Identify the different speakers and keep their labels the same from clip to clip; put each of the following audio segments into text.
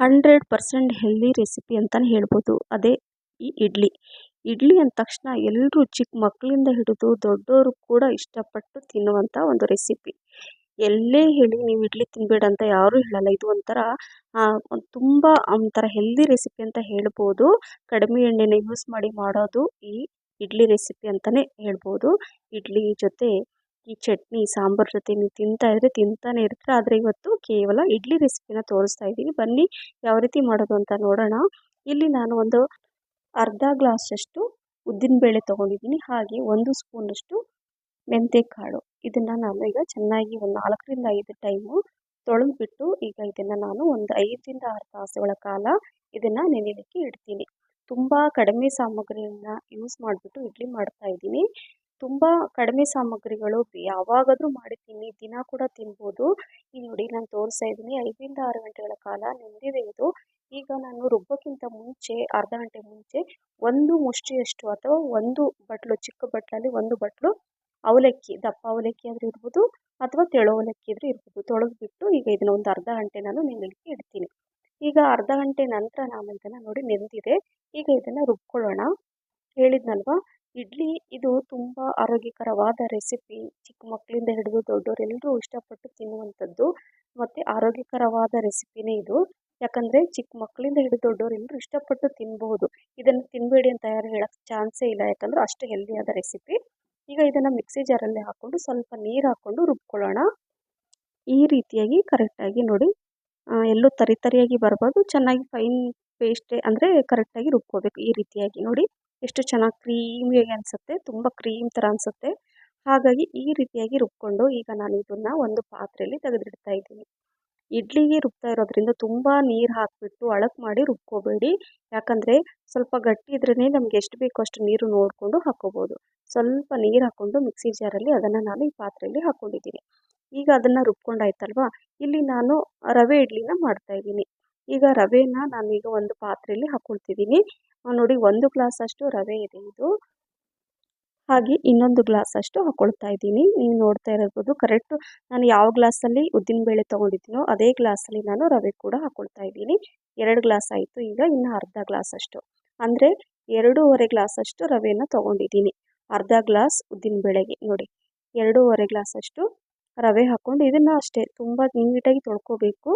Speaker 1: Hundred percent healthy recipe ಅಂತಲೇ ಹೇಳ್ಬೋದು. ಅದೇ ಈ ಇಡ್ಲಿ. ಇಡ್ಲಿ ಅಂದ ತಕ್ಷಣ ಎಲ್ಲರೂ ಚಿಕ್ಕ ಮಕ್ಕಳಿಂದ ಹಿಡಿದು ದೊಡ್ಡವರು ಕೂಡ ಇಷ್ಟಪಟ್ಟು ತಿನ್ನುವಂಥ ಒಂದು ರೆಸಿಪಿ ಎಲ್ಲೇ ಹೇಳಿ ನೀವು ಇಡ್ಲಿ ತಿನ್ನಬೇಡ ಅಂತ ಯಾರೂ ಹೇಳಲ್ಲ. ಇದು ಒಂಥರ ತುಂಬ ಒಂಥರ ಹೆಲ್ದಿ ರೆಸಿಪಿ ಅಂತ ಹೇಳ್ಬೋದು. ಕಡಿಮೆ ಎಣ್ಣೆನ ಯೂಸ್ ಮಾಡಿ ಮಾಡೋದು ಈ ಇಡ್ಲಿ ರೆಸಿಪಿ ಅಂತಲೇ ಹೇಳ್ಬೋದು. ಇಡ್ಲಿ ಜೊತೆ ಈ ಚಟ್ನಿ, ಸಾಂಬಾರು ಜೊತೆ ನೀವು ತಿಂತಾ ಇದ್ರೆ ತಿಂತಾನೆ ಇರ್ತೀರ. ಆದರೆ ಇವತ್ತು ಕೇವಲ ಇಡ್ಲಿ ರೆಸಿಪಿನ ತೋರಿಸ್ತಾ ಇದ್ದೀನಿ. ಬನ್ನಿ ಯಾವ ರೀತಿ ಮಾಡೋದು ಅಂತ ನೋಡೋಣ. ಇಲ್ಲಿ ನಾನು ಒಂದು ಅರ್ಧ ಗ್ಲಾಸಷ್ಟು ಉದ್ದಿನಬೇಳೆ ತೊಗೊಂಡಿದ್ದೀನಿ. ಹಾಗೆ ಒಂದು ಸ್ಪೂನಷ್ಟು ಮೆಂತೆಕಾಳು. ಇದನ್ನು ನಾನು ಈಗ ಚೆನ್ನಾಗಿ ಒಂದು ನಾಲ್ಕರಿಂದ ಐದು ಟೈಮು ತೊಳೆದ್ಬಿಟ್ಟು ಈಗ ಇದನ್ನು ನಾನು ಒಂದು ಐದರಿಂದ ಆರು ತಾಸುಗಳ ಕಾಲ ಇದನ್ನು ನೆನೆಯಲಿಕ್ಕೆ ಇಡ್ತೀನಿ. ತುಂಬ ಕಡಿಮೆ ಸಾಮಗ್ರಿಯನ್ನು ಯೂಸ್ ಮಾಡಿಬಿಟ್ಟು ಇಡ್ಲಿ ಮಾಡ್ತಾ ಇದ್ದೀನಿ. ತುಂಬ ಕಡಿಮೆ ಸಾಮಗ್ರಿಗಳು ಯಾವಾಗಾದರೂ ಮಾಡಿ ತಿನ್ನಿ, ದಿನ ಕೂಡ ತಿನ್ಬೋದು. ಈ ನೋಡಿ ನಾನು ತೋರಿಸ್ತಾ ಇದ್ದೀನಿ, ಐದರಿಂದ ಆರು ಗಂಟೆಗಳ ಕಾಲ ನೆಂದಿದೆ ಇದು. ಈಗ ನಾನು ರುಬ್ಬಕ್ಕಿಂತ ಮುಂಚೆ, ಅರ್ಧ ಗಂಟೆ ಮುಂಚೆ ಒಂದು ಮುಷ್ಟಿಯಷ್ಟು ಅಥವಾ ಒಂದು ಬಟ್ಲು, ಚಿಕ್ಕ ಬಟ್ಲಲ್ಲಿ ಒಂದು ಬಟ್ಲು ಅವಲಕ್ಕಿ, ದಪ್ಪ ಅವಲಕ್ಕಿ ಆದರೂ ಇರ್ಬೋದು ಅಥವಾ ತೆಳು ಅವಲಕ್ಕಿ ಆದರೂ ಇರ್ಬೋದು, ತೊಳೆದ್ಬಿಟ್ಟು ಈಗ ಇದನ್ನ ಒಂದು ಅರ್ಧ ಗಂಟೆ ನಾನು ನೆನಲಿಕ್ಕೆ ಇಡ್ತೀನಿ. ಈಗ ಅರ್ಧ ಗಂಟೆ ನಂತರ ನಾನು ಇದನ್ನು ನೋಡಿ ನೆಂದಿದೆ. ಈಗ ಇದನ್ನು ರುಬ್ಕೊಳ್ಳೋಣ. ಹೇಳಿದ್ನಲ್ವಾ? ಇಡ್ಲಿ ಇದು ತುಂಬ ಆರೋಗ್ಯಕರವಾದ ರೆಸಿಪಿ ಚಿಕ್ಕ ಮಕ್ಕಳಿಂದ ಹಿಡಿದು ದೊಡ್ಡವರೆಲ್ಲರೂ ಇಷ್ಟಪಟ್ಟು ತಿನ್ನುವಂಥದ್ದು ಮತ್ತು ಆರೋಗ್ಯಕರವಾದ ರೆಸಿಪಿನೇ ಇದು. ಯಾಕಂದರೆ ಚಿಕ್ಕ ಮಕ್ಕಳಿಂದ ಹಿಡಿದು ದೊಡ್ಡವರೆಲ್ಲರೂ ಇಷ್ಟಪಟ್ಟು ತಿನ್ಬೋದು ಇದನ್ನು ತಿನ್ನಬೇಡಿ ಅಂತ ಯಾರು ಹೇಳೋಕ್ಕೆ ಚಾನ್ಸೇ ಇಲ್ಲ. ಯಾಕಂದರೆ ಅಷ್ಟು ಹೆಲ್ದಿಯಾದ ರೆಸಿಪಿ ಈಗ ಇದನ್ನು ಮಿಕ್ಸಿ ಜಾರಲ್ಲಿ ಹಾಕ್ಕೊಂಡು ಸ್ವಲ್ಪ ನೀರು ಹಾಕ್ಕೊಂಡು ರುಬ್ಕೊಳ್ಳೋಣ. ಈ ರೀತಿಯಾಗಿ ಕರೆಕ್ಟಾಗಿ ನೋಡಿ ಎಲ್ಲೂ ತರಿತರಿಯಾಗಿ ಬರಬಾರ್ದು ಚೆನ್ನಾಗಿ ಫೈನ್ ಪೇಸ್ಟ್ ಅಂದರೆ ಕರೆಕ್ಟಾಗಿ ರುಬ್ಕೋಬೇಕು ಈ ರೀತಿಯಾಗಿ ನೋಡಿ. ಎಷ್ಟು ಚೆನ್ನಾಗಿ ಕ್ರೀಮಿಯಾಗಿ ಅನಿಸುತ್ತೆ, ತುಂಬ ಕ್ರೀಮ್ ಥರ ಅನಿಸುತ್ತೆ. ಹಾಗಾಗಿ ಈ ರೀತಿಯಾಗಿ ರುಬ್ಕೊಂಡು ಈಗ ನಾನು ಇದನ್ನು ಒಂದು ಪಾತ್ರೆಯಲ್ಲಿ ತೆಗೆದಿಡ್ತಾ ಇದ್ದೀನಿ. ಇಡ್ಲಿಗೆ ರುಬ್ತಾ ಇರೋದ್ರಿಂದ ತುಂಬ ನೀರು ಹಾಕಿಬಿಟ್ಟು ಅಳಕ್ ಮಾಡಿ ರುಬ್ಕೋಬೇಡಿ. ಯಾಕಂದರೆ ಸ್ವಲ್ಪ ಗಟ್ಟಿ ಇದ್ರೇ ನಮ್ಗೆ ಎಷ್ಟು ಬೇಕೋ ಅಷ್ಟು ನೀರು ನೋಡಿಕೊಂಡು ಹಾಕ್ಕೋಬೋದು ಸ್ವಲ್ಪ ನೀರು ಹಾಕ್ಕೊಂಡು ಮಿಕ್ಸಿ ಜಾರಲ್ಲಿ ಅದನ್ನು ನಾನು ಈ ಪಾತ್ರೆಯಲ್ಲಿ ಹಾಕ್ಕೊಂಡಿದ್ದೀನಿ ಈಗ ಅದನ್ನು ರುಬ್ಕೊಂಡಾಯ್ತಲ್ವಾ ಇಲ್ಲಿ ನಾನು ರವೆ ಇಡ್ಲಿನ ಮಾಡ್ತಾಯಿದ್ದೀನಿ ಈಗ ರವೆನ ನಾನೀಗ ಒಂದು ಪಾತ್ರೆಯಲ್ಲಿ ಹಾಕ್ಕೊಳ್ತಿದ್ದೀನಿ ನೋಡಿ, ಒಂದು ಗ್ಲಾಸಷ್ಟು ರವೆ ಇದೆ ಇದು. ಹಾಗೆ ಇನ್ನೊಂದು ಗ್ಲಾಸಷ್ಟು ಹಾಕ್ಕೊಳ್ತಾ ಇದ್ದೀನಿ. ನೀವು ನೋಡ್ತಾ ಇರಬಹುದು ಕರೆಕ್ಟ್ ನಾನು ಯಾವ ಗ್ಲಾಸಲ್ಲಿ ಉದ್ದಿನಬೇಳೆ ತೊಗೊಂಡಿದ್ದೀನೋ ಅದೇ ಗ್ಲಾಸಲ್ಲಿ ನಾನು ರವೆ ಕೂಡ ಹಾಕ್ಕೊಳ್ತಾ ಇದ್ದೀನಿ. ಎರಡು ಗ್ಲಾಸ್ ಆಯಿತು ಈಗ, ಇನ್ನು ಅರ್ಧ ಗ್ಲಾಸಷ್ಟು ಅಂದರೆ, ಎರಡೂವರೆ ಗ್ಲಾಸಷ್ಟು ರವೆಯನ್ನು ತೊಗೊಂಡಿದ್ದೀನಿ. ಅರ್ಧ ಗ್ಲಾಸ್ ಉದ್ದಿನಬೇಳೆಗೆ ನೋಡಿ. ಎರಡೂವರೆ ಗ್ಲಾಸಷ್ಟು ರವೆ ಹಾಕ್ಕೊಂಡು ಇದನ್ನು ಅಷ್ಟೇ, ತುಂಬ ನೀಟಾಗಿ ತೊಳ್ಕೊಬೇಕು.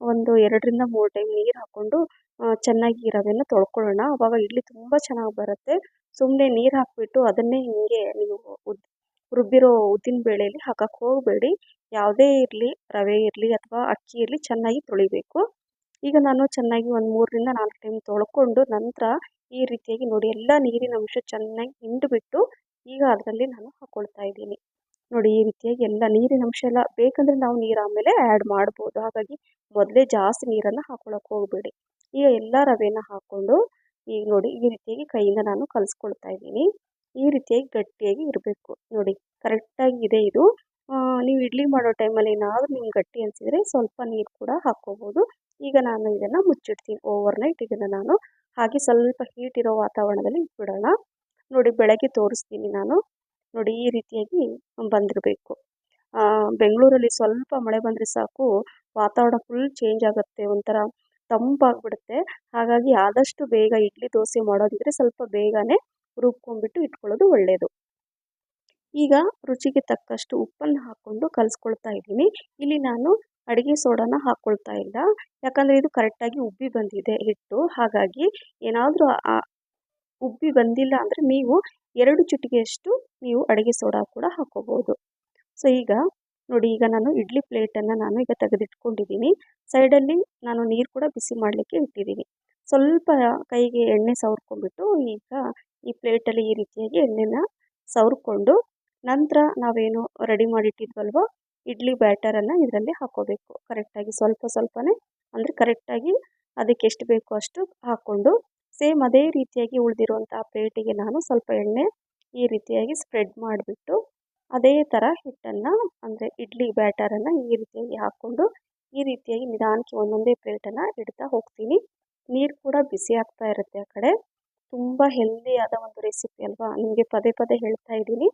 Speaker 1: ಒಂದು ಎರಡರಿಂದ ಮೂರು ಟೈಮ್ ನೀರು ಹಾಕ್ಕೊಂಡು ಚೆನ್ನಾಗಿ ರವೆನ ತೊಳ್ಕೊಳ್ಳೋಣ. ಆವಾಗ ಇಡ್ಲಿ ತುಂಬ ಚೆನ್ನಾಗಿ ಬರುತ್ತೆ. ಸುಮ್ಮನೆ ನೀರು ಹಾಕಿಬಿಟ್ಟು ಅದನ್ನೇ ಹಿಂಗೆ ನೀವು ಉದ್, ರುಬ್ಬಿರೋ ಉದ್ದಿನ ಬೇಳೆಯಲ್ಲಿ ಹಾಕಕ್ಕೆ ಹೋಗಬೇಡಿ. ಯಾವುದೇ ಇರಲಿ, ರವೆ ಇರಲಿ ಅಥವಾ ಅಕ್ಕಿ ಇರಲಿ ಚೆನ್ನಾಗಿ ತೊಳಿಬೇಕು. ಈಗ ನಾನು ಚೆನ್ನಾಗಿ ಒಂದು ಮೂರರಿಂದ ನಾಲ್ಕು ಟೈಮ್ ತೊಳ್ಕೊಂಡು ನಂತರ ಈ ರೀತಿಯಾಗಿ ನೋಡಿ ಎಲ್ಲ ನೀರಿನ ಅಂಶ ಚೆನ್ನಾಗಿ ಹಿಂಡಿಬಿಟ್ಟು ಈಗ ಅದರಲ್ಲಿ ನಾನು ಹಾಕ್ಕೊಳ್ತಾ ಇದ್ದೀನಿ. ನೋಡಿ ಈ ರೀತಿಯಾಗಿ ಎಲ್ಲ ನೀರಿನ ಅಂಶ ಎಲ್ಲ ಬೇಕಂದರೆ ನಾವು ನೀರು ಆಮೇಲೆ ಆ್ಯಡ್ ಮಾಡ್ಬೋದು. ಹಾಗಾಗಿ ಮೊದಲೇ ಜಾಸ್ತಿ ನೀರನ್ನು ಹಾಕ್ಕೊಳಕ್ಕೆ ಹೋಗಬೇಡಿ. ಈಗ ಎಲ್ಲ ರವೆನ ಹಾಕ್ಕೊಂಡು ಈಗ ನೋಡಿ ಈ ರೀತಿಯಾಗಿ ಕೈಯಿಂದ ನಾನು ಕಲಿಸ್ಕೊಳ್ತಾ ಇದ್ದೀನಿ. ಈ ರೀತಿಯಾಗಿ ಗಟ್ಟಿಯಾಗಿ ಇರಬೇಕು. ನೋಡಿ ಕರೆಕ್ಟಾಗಿ ಇದೆ ಇದು. ನೀವು ಇಡ್ಲಿ ಮಾಡೋ ಟೈಮಲ್ಲಿ ಏನಾದರೂ ನಿಮ್ಗೆ ಗಟ್ಟಿ ಅನಿಸಿದರೆ ಸ್ವಲ್ಪ ನೀರು ಕೂಡ ಹಾಕ್ಕೋಬೋದು. ಈಗ ನಾನು ಇದನ್ನು ಮುಚ್ಚಿಡ್ತೀನಿ. ಓವರ್ ನೈಟ್ ಇದನ್ನು ನಾನು ಹಾಗೆ ಸ್ವಲ್ಪ ಹೀಟ್ ಇರೋ ವಾತಾವರಣದಲ್ಲಿ ಇಟ್ಬಿಡೋಣ. ನೋಡಿ ಬೆಳಗ್ಗೆ ತೋರಿಸ್ತೀನಿ ನಾನು. ನೋಡಿ ಈ ರೀತಿಯಾಗಿ ಬಂದಿರಬೇಕು. ಬೆಂಗಳೂರಲ್ಲಿ ಸ್ವಲ್ಪ ಮಳೆ ಬಂದರೆ ಸಾಕು. ವಾತಾವರಣ ಫುಲ್ ಚೇಂಜ್ ಆಗುತ್ತೆ ಒಂಥರ. ತಂಪಾಗಿಬಿಡುತ್ತೆ. ಹಾಗಾಗಿ ಆದಷ್ಟು ಬೇಗ ಇಡ್ಲಿ ದೋಸೆ ಮಾಡೋದಿದ್ರೆ ಸ್ವಲ್ಪ ಬೇಗನೆ ರುಬ್ಕೊಂಡ್ಬಿಟ್ಟು ಇಟ್ಕೊಳ್ಳೋದು ಒಳ್ಳೆಯದು ಈಗ ರುಚಿಗೆ ತಕ್ಕಷ್ಟು ಉಪ್ಪನ್ನು ಹಾಕ್ಕೊಂಡು ಕಲಿಸ್ಕೊಳ್ತಾ ಇದ್ದೀನಿ. ಇಲ್ಲಿ ನಾನು ಅಡುಗೆ ಸೋಡಾನ ಹಾಕ್ಕೊಳ್ತಾ ಇಲ್ಲ. ಯಾಕಂದರೆ ಇದು ಕರೆಕ್ಟಾಗಿ ಉಬ್ಬಿ ಬಂದಿದೆ ಹಿಟ್ಟು. ಹಾಗಾಗಿ ಏನಾದರೂ ಉಬ್ಬಿ ಬಂದಿಲ್ಲ ಅಂದರೆ ನೀವು ಎರಡು ಚಿಟಿಕೆಯಷ್ಟು ನೀವು ಅಡುಗೆ ಸೋಡಾ ಕೂಡ ಹಾಕ್ಕೋಬೋದು. ಸೊ ಈಗ ನೋಡಿ, ಈಗ ನಾನು ಇಡ್ಲಿ ಪ್ಲೇಟನ್ನು ನಾನು ಈಗ ತೆಗೆದಿಟ್ಕೊಂಡಿದ್ದೀನಿ. ಸೈಡಲ್ಲಿ ನಾನು ನೀರು ಕೂಡ ಬಿಸಿ ಮಾಡಲಿಕ್ಕೆ ಇಟ್ಟಿದ್ದೀನಿ. ಸ್ವಲ್ಪ ಕೈಗೆ ಎಣ್ಣೆ ಸವರ್ಕೊಂಡ್ಬಿಟ್ಟು ಈಗ ಈ ಪ್ಲೇಟಲ್ಲಿ ಈ ರೀತಿಯಾಗಿ ಎಣ್ಣೆನ ಸವರ್ಕೊಂಡು ನಂತರ ನಾವೇನು ರೆಡಿ ಮಾಡಿಟ್ಟಿದ್ವಲ್ವ? ಇಡ್ಲಿ ಬ್ಯಾಟರನ್ನು ಇದರಲ್ಲಿ ಹಾಕೋಬೇಕು. ಕರೆಕ್ಟಾಗಿ ಸ್ವಲ್ಪ ಸ್ವಲ್ಪನೇ, ಅಂದರೆ ಕರೆಕ್ಟಾಗಿ ಅದಕ್ಕೆ ಎಷ್ಟು ಬೇಕೋ ಅಷ್ಟು ಹಾಕ್ಕೊಂಡು ಸೇಮ್ ಅದೇ ರೀತಿಯಾಗಿ ಉಳಿದಿರುವಂಥ ಪ್ಲೇಟಿಗೆ ನಾನು ಸ್ವಲ್ಪ ಎಣ್ಣೆ ಈ ರೀತಿಯಾಗಿ ಸ್ಪ್ರೆಡ್ ಮಾಡಿಬಿಟ್ಟು ಅದೇ ಥರ ಹಿಟ್ಟನ್ನು, ಅಂದರೆ ಇಡ್ಲಿ ಬ್ಯಾಟರನ್ನು ಈ ರೀತಿಯಾಗಿ ಹಾಕ್ಕೊಂಡು ಈ ರೀತಿಯಾಗಿ ನಿಧಾನಕ್ಕೆ ಒಂದೊಂದೇ ಪ್ಲೇಟನ್ನು ಇಡ್ತಾ ಹೋಗ್ತೀನಿ. ನೀರು ಕೂಡ ಬಿಸಿ ಆಗ್ತಾ ಇರುತ್ತೆ ಆ ಕಡೆ. ತುಂಬ ಹೆಲ್ದಿಯಾದ ಒಂದು ರೆಸಿಪಿ ಅಲ್ವಾ? ನಿಮಗೆ ಪದೇ ಪದೇ ಹೇಳ್ತಾ ಇದ್ದೀನಿ.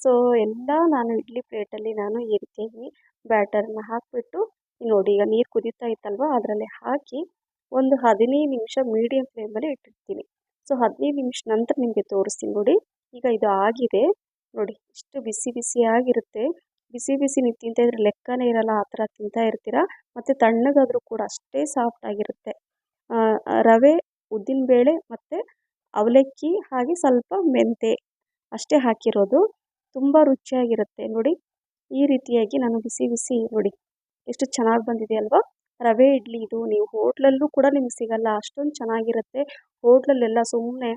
Speaker 1: ಸೊ ಎಲ್ಲ ನಾನು ಇಡ್ಲಿ ಪ್ಲೇಟಲ್ಲಿ ನಾನು ಈ ರೀತಿಯಾಗಿ ಬ್ಯಾಟರ್ನ ಹಾಕಿಬಿಟ್ಟು, ನೋಡಿ ಈಗ ನೀರು ಕುದೀತಾ ಇತ್ತಲ್ವ? ಅದರಲ್ಲಿ ಹಾಕಿ ಒಂದು ಹದಿನೈದು ನಿಮಿಷ ಮೀಡಿಯಮ್ ಫ್ಲೇಮಲ್ಲಿ ಇಟ್ಟಿರ್ತೀನಿ. ಸೊ ಹದಿನೈದು ನಿಮಿಷ ನಂತರ ನಿಮಗೆ ತೋರಿಸ್ತೀನಿ ನೋಡಿ. ಈಗ ಇದು ಆಗಿದೆ. ನೋಡಿ, ಇಷ್ಟು ಬಿಸಿ ಬಿಸಿಯಾಗಿರುತ್ತೆ. ಬಿಸಿ ಬಿಸಿ ನೀವು ತಿಂತಾ ಇದ್ರೆ ಲೆಕ್ಕನೇ ಇರಲ್ಲ, ಆ ಥರ ತಿಂತಾ ಇರ್ತೀರ? ಮತ್ತು ತಣ್ಣಗಾದರೂ ಕೂಡ ಅಷ್ಟೇ ಸಾಫ್ಟ್ ಆಗಿರುತ್ತೆ. ರವೆ ಉದ್ದಿನಬೇಳೆ ಮತ್ತು ಅವಲಕ್ಕಿ ಹಾಗೆ ಸ್ವಲ್ಪ ಮೆಂತೆ ಅಷ್ಟೇ ಹಾಕಿರೋದು. ತುಂಬ ರುಚಿಯಾಗಿರುತ್ತೆ. ನೋಡಿ, ಈ ರೀತಿಯಾಗಿ ನಾನು ಬಿಸಿ ಬಿಸಿ ನೋಡಿ, ಎಷ್ಟು ಚೆನ್ನಾಗಿ ಬಂದಿದೆ ಅಲ್ವಾ? ರವೆ, ಇಡ್ಲಿ ಇದು ನೀವು ಹೋಟ್ಲಲ್ಲೂ ಕೂಡ ನಿಮ್ಗೆ ಸಿಗಲ್ಲ. ಅಷ್ಟೊಂದು ಚೆನ್ನಾಗಿರುತ್ತೆ. ಹೋಟ್ಲಲ್ಲೆಲ್ಲ ಸುಮ್ಮನೆ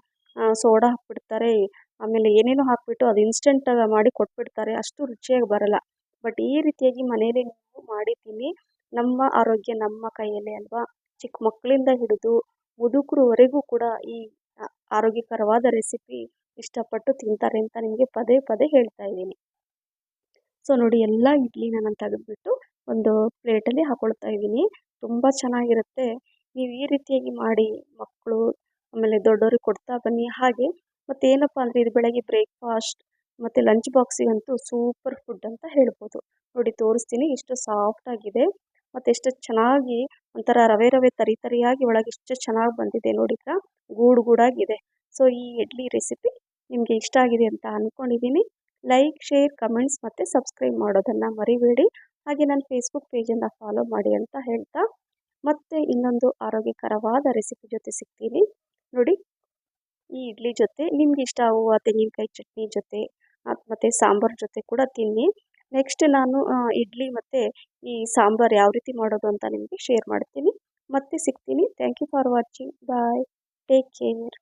Speaker 1: ಸೋಡಾ ಹಾಕ್ಬಿಡ್ತಾರೆ. ಆಮೇಲೆ ಏನೇನೋ ಹಾಕಿಬಿಟ್ಟು ಅದು ಇನ್ಸ್ಟೆಂಟಾಗಿ ಮಾಡಿ ಕೊಟ್ಬಿಡ್ತಾರೆ. ಅಷ್ಟು ರುಚಿಯಾಗಿ ಬರಲ್ಲ. ಬಟ್ ಈ ರೀತಿಯಾಗಿ ಮನೇಲಿ ನೀವು ಮಾಡಿ ನಮ್ಮ ಆರೋಗ್ಯ, ನಮ್ಮ ಕೈಯಲ್ಲೇ ಅಲ್ವಾ? ಚಿಕ್ಕ ಮಕ್ಕಳಿಂದ ಹಿಡಿದು ಮುದುಕರವರೆಗೂ ಕೂಡ ಈ ಆರೋಗ್ಯಕರವಾದ ರೆಸಿಪಿ ಇಷ್ಟಪಟ್ಟು ತಿಂತಾರೆ ಅಂತ ನಿಮಗೆ ಪದೇ ಪದೇ ಹೇಳ್ತಾ ಇದ್ದೀನಿ. ಸೊ ನೋಡಿ ಎಲ್ಲ ಇಡ್ಲಿನ ನಾನು ತೆಗೆದುಬಿಟ್ಟು ಒಂದು ಪ್ಲೇಟಲ್ಲಿ ಹಾಕೊಳ್ತಾ ಇದ್ದೀನಿ. ತುಂಬ ಚೆನ್ನಾಗಿರುತ್ತೆ. ನೀವು ಈ ರೀತಿಯಾಗಿ ಮಾಡಿ ಮಕ್ಕಳು ಆಮೇಲೆ ದೊಡ್ಡವ್ರಿಗೆ ಕೊಡ್ತಾ ಬನ್ನಿ. ಹಾಗೆ ಮತ್ತು ಏನಪ್ಪ ಅಂದರೆ ಇದು ಬೆಳಗ್ಗೆ ಬ್ರೇಕ್ಫಾಸ್ಟ್ ಮತ್ತು ಲಂಚ್ ಬಾಕ್ಸಿಗಂತೂ ಸೂಪರ್ ಫುಡ್ ಅಂತ ಹೇಳ್ಬೋದು. ನೋಡಿ ತೋರಿಸ್ತೀನಿ ಎಷ್ಟು ಸಾಫ್ಟಾಗಿದೆ ಮತ್ತು ಎಷ್ಟು ಚೆನ್ನಾಗಿ ಒಂಥರ ರವೆ ರವೆ ತರಿ ತರಿಯಾಗಿ ಒಳಗೆ ಎಷ್ಟು ಚೆನ್ನಾಗಿ ಬಂದಿದೆ ನೋಡಿದ್ರಾ? ಗೂಡು ಗೂಡಾಗಿದೆ. ಸೊ ಈ ಇಡ್ಲಿ ರೆಸಿಪಿ ನಿಮಗೆ ಇಷ್ಟ ಆಗಿದೆ ಅಂತ ಅಂದ್ಕೊಂಡಿದ್ದೀನಿ ಲೈಕ್ ಶೇರ್ ಕಮೆಂಟ್ಸ್ ಮತ್ತು ಸಬ್ಸ್ಕ್ರೈಬ್ ಮಾಡೋದನ್ನು ಮರಿಬೇಡಿ. ಹಾಗೆ ನನ್ನ ಫೇಸ್ಬುಕ್ ಪೇಜನ್ನು ಫಾಲೋ ಮಾಡಿ ಅಂತ ಹೇಳ್ತಾ ಮತ್ತೆ ಇನ್ನೊಂದು ಆರೋಗ್ಯಕರವಾದ ರೆಸಿಪಿ ಜೊತೆ ಸಿಗ್ತೀನಿ. ನೋಡಿ. ಈ ಇಡ್ಲಿ ಜೊತೆ, ನಿಮ್ಗೆ ಇಷ್ಟ ಆಗುವ ತೆಂಗಿನಕಾಯಿ ಚಟ್ನಿ ಜೊತೆ ಮತ್ತು ಸಾಂಬಾರು ಜೊತೆ ಕೂಡ ತಿನ್ನಿ. ನೆಕ್ಸ್ಟ್ ನಾನು ಇಡ್ಲಿ ಮತ್ತು ಈ ಸಾಂಬಾರು ಯಾವ ರೀತಿ ಮಾಡೋದು ಅಂತ ನಿಮಗೆ ಶೇರ್ ಮಾಡ್ತೀನಿ. ಮತ್ತೆ ಸಿಗ್ತೀನಿ. Thank you for watching bye take care